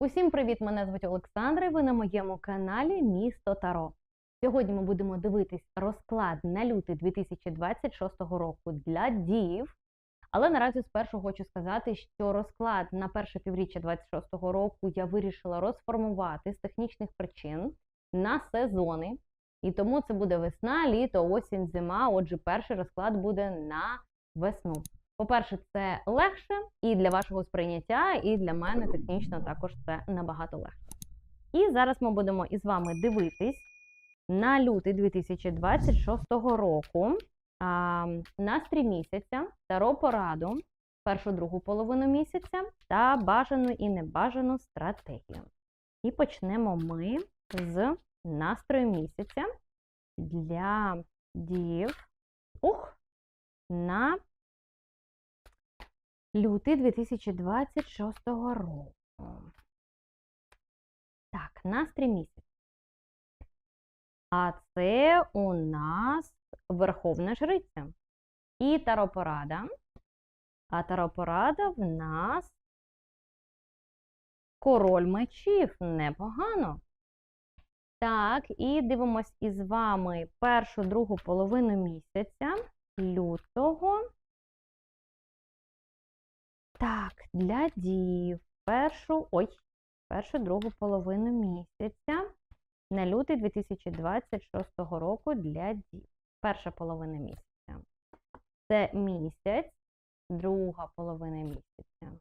Усім привіт! Мене звуть Олександра. і Ви на моєму каналі Місто Таро. Сьогодні ми будемо дивитись розклад на лютий 2026 року для діїв. Але наразі спершу хочу сказати, що розклад на перше півріччя 2026 року я вирішила розформувати з технічних причин на сезони. І тому це буде весна, літо, осінь, зима. Отже, перший розклад буде на весну. По-перше, це легше і для вашого сприйняття, і для мене технічно також це набагато легше. І зараз ми будемо із вами дивитись на лютий 2026 року а, настрій місяця, таро пораду, першу другу половину місяця та бажану і небажану стратегію. І почнемо ми з настрою місяця для дів ух, на Лютий 2026 року. Так, настрій місяць. А це у нас Верховна Жриця. І таропорада. А таропорада в нас Король мечів. Непогано. Так, і дивимось із вами першу другу половину місяця лютого. Так, для дів першу, ой, першу другу половину місяця на лютий 2026 року для дів. Перша половина місяця. Це місяць, друга половина місяця.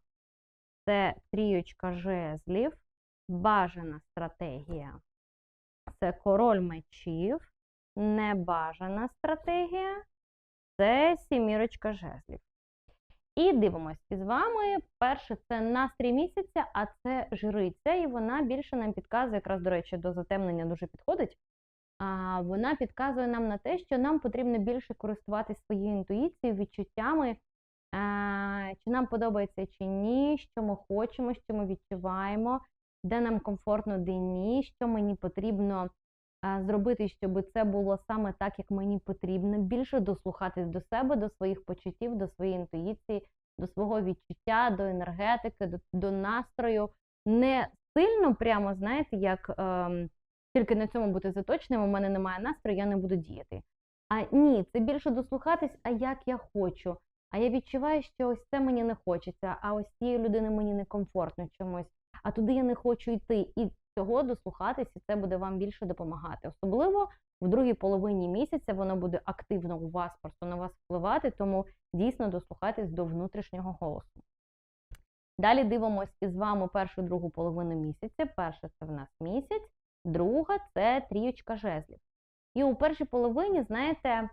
Це трієчка жезлів, бажана стратегія. Це король мечів, небажана стратегія. Це сімірочка жезлів. І дивимось із вами. Перше це настрій місяця, а це жриця, і вона більше нам підказує, якраз, до речі, до затемнення дуже підходить. А вона підказує нам на те, що нам потрібно більше користуватися своєю інтуїцією, відчуттями, а, чи нам подобається чи ні, що ми хочемо, що ми відчуваємо, де нам комфортно, де ні, що мені потрібно зробити, щоб це було саме так, як мені потрібно. Більше дослухатись до себе, до своїх почуттів, до своєї інтуїції, до свого відчуття, до енергетики, до, до настрою. Не сильно прямо, знаєте, як ем, тільки на цьому бути заточеним, у мене немає настрою, я не буду діяти. А ні, це більше дослухатись, а як я хочу. А я відчуваю, що ось це мені не хочеться, а ось цієї людини мені некомфортно чомусь, а туди я не хочу йти. І цього дослухатись, і це буде вам більше допомагати. Особливо в другій половині місяця воно буде активно у вас, просто на вас впливати, тому дійсно дослухайтесь до внутрішнього голосу. Далі дивимось із вами першу другу половину місяця. Перша це в нас місяць, друга це трієчка жезлів. І у першій половині, знаєте,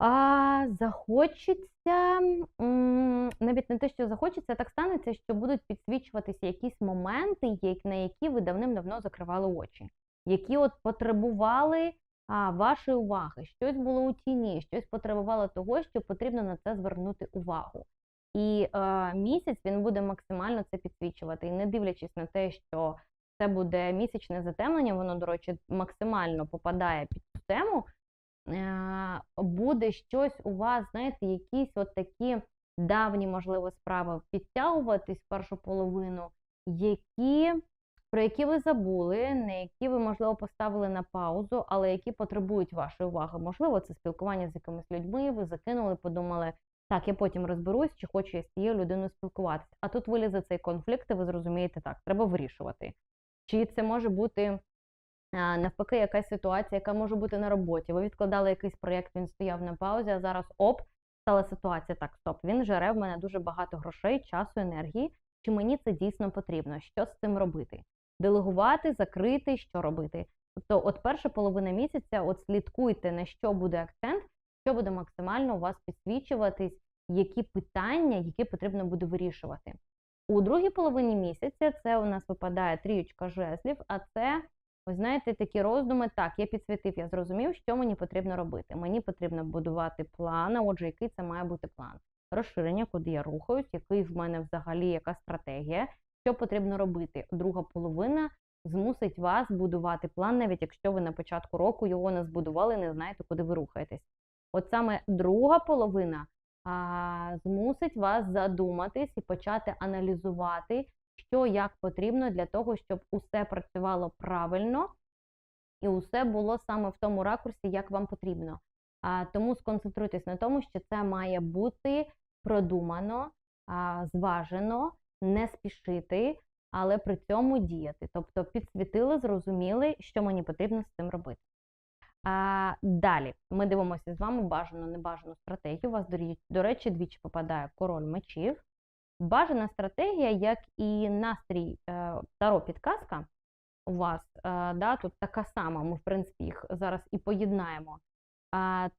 а, захочеться, навіть не те, що захочеться, так станеться, що будуть підсвічуватися якісь моменти, на які ви давним-давно закривали очі, які от потребували а, вашої уваги, щось було у тіні, щось потребувало того, що потрібно на це звернути увагу. І е, місяць він буде максимально це підсвічувати. І не дивлячись на те, що це буде місячне затемнення, воно, до речі, максимально попадає під цю тему, буде щось у вас, знаєте, якісь от такі давні, можливо, справи підтягуватись в першу половину, які, про які ви забули, на які ви, можливо, поставили на паузу, але які потребують вашої уваги. Можливо, це спілкування з якимись людьми, ви закинули, подумали, так, я потім розберусь, чи хочу я з цією людиною спілкуватися. А тут вилізе цей конфлікт, і ви зрозумієте, так, треба вирішувати. Чи це може бути навпаки якась ситуація, яка може бути на роботі. Ви відкладали якийсь проєкт, він стояв на паузі, а зараз оп, стала ситуація. Так, стоп, він жере в мене дуже багато грошей, часу, енергії. Чи мені це дійсно потрібно? Що з цим робити? Делегувати, закрити, що робити? Тобто, от перша половина місяця, от слідкуйте, на що буде акцент, що буде максимально у вас підсвічуватись, які питання, які потрібно буде вирішувати. У другій половині місяця це у нас випадає трієчка жезлів, а це, ви знаєте, такі роздуми. Так, я підсвітив, я зрозумів, що мені потрібно робити. Мені потрібно будувати план, отже, який це має бути план. Розширення, куди я рухаюсь, який в мене взагалі яка стратегія, що потрібно робити. Друга половина змусить вас будувати план, навіть якщо ви на початку року його не збудували, не знаєте, куди ви рухаєтесь. От саме друга половина а, змусить вас задуматись і почати аналізувати, що як потрібно для того, щоб усе працювало правильно і усе було саме в тому ракурсі, як вам потрібно. А, тому сконцентруйтесь на тому, що це має бути продумано, а, зважено, не спішити, але при цьому діяти. Тобто підсвітили, зрозуміли, що мені потрібно з цим робити. А, далі ми дивимося з вами бажану, небажану стратегію. У вас, до речі, двічі попадає король мечів. Бажана стратегія, як і настрій е, Таро підказка у вас, е, да, тут така сама, ми, в принципі, їх зараз і поєднаємо.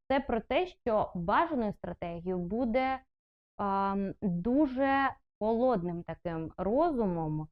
Це про те, що бажаною стратегією буде дуже холодним таким розумом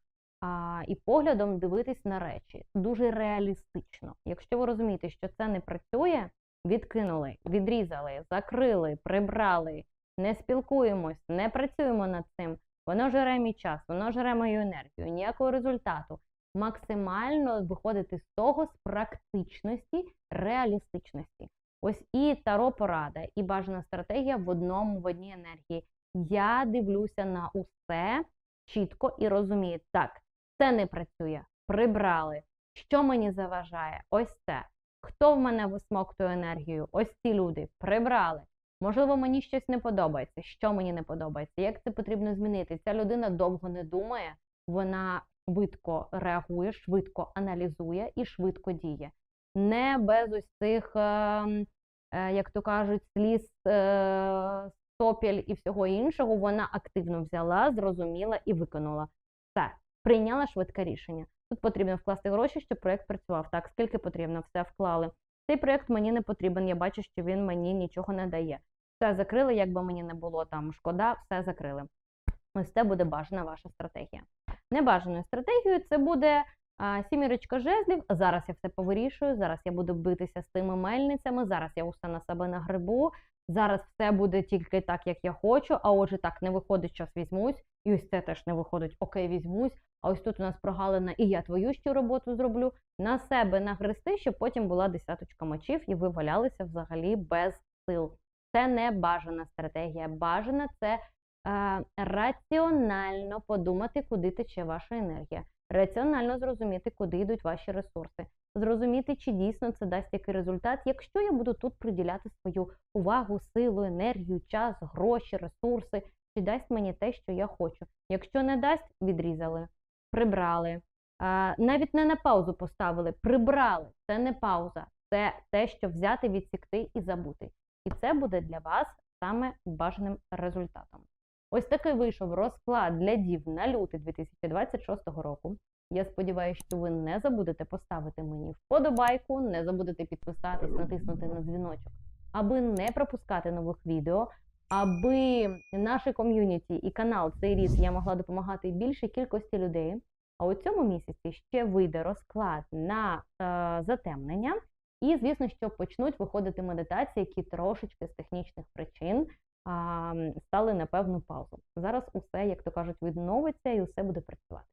і поглядом дивитись на речі. Дуже реалістично. Якщо ви розумієте, що це не працює, відкинули, відрізали, закрили, прибрали, не спілкуємось, не працюємо над цим. Воно жере мій час, воно жере мою енергію, ніякого результату. Максимально виходити з того з практичності, реалістичності. Ось і таро порада, і бажана стратегія в одному, в одній енергії. Я дивлюся на усе чітко і розумію, так, це не працює, прибрали. Що мені заважає? Ось це. Хто в мене висмоктує енергію? Ось ці люди прибрали. Можливо, мені щось не подобається. Що мені не подобається? Як це потрібно змінити? Ця людина довго не думає, вона швидко реагує, швидко аналізує і швидко діє. Не без ось цих, е, е, як то кажуть, сліз, е, сопіль і всього іншого. Вона активно взяла, зрозуміла і виконала. Все, прийняла швидке рішення. Тут потрібно вкласти гроші, щоб проєкт працював. Так, скільки потрібно, все вклали. Цей проєкт мені не потрібен, я бачу, що він мені нічого не дає. Все закрили, як би мені не було там шкода, все закрили. Ось це буде бажана ваша стратегія. Небажаною стратегією це буде а, сімірочка жезлів. Зараз я все повирішую, зараз я буду битися з тими мельницями, зараз я усе на себе нагребу, зараз все буде тільки так, як я хочу, а отже, так не виходить, час візьмусь, і ось це теж не виходить, окей, візьмусь. А ось тут у нас прогалина, і я твою ще роботу зроблю. На себе нагрести, щоб потім була десяточка мечів, і ви валялися взагалі без сил. Це не бажана стратегія. Бажана це е, раціонально подумати, куди тече ваша енергія, раціонально зрозуміти, куди йдуть ваші ресурси, зрозуміти, чи дійсно це дасть який результат, якщо я буду тут приділяти свою увагу, силу, енергію, час, гроші, ресурси, чи дасть мені те, що я хочу. Якщо не дасть, відрізали, прибрали. Навіть не на паузу поставили, прибрали. Це не пауза, це те, що взяти, відсікти і забути. І це буде для вас саме бажаним результатом. Ось такий вийшов розклад для дів на лютий 2026 року. Я сподіваюся, що ви не забудете поставити мені вподобайку, не забудете підписатись, натиснути на дзвіночок, аби не пропускати нових відео, аби наше ком'юніті і канал цей ріс я могла допомагати більшій кількості людей. А у цьому місяці ще вийде розклад на е, затемнення. І, звісно, що почнуть виходити медитації, які трошечки з технічних причин а, стали на певну паузу. Зараз усе, як то кажуть, відновиться і усе буде працювати.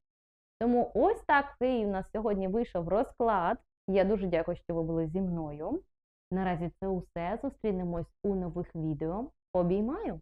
Тому ось такий у нас сьогодні вийшов розклад. Я дуже дякую, що ви були зі мною. Наразі це усе. Зустрінемось у нових відео. Обіймаю!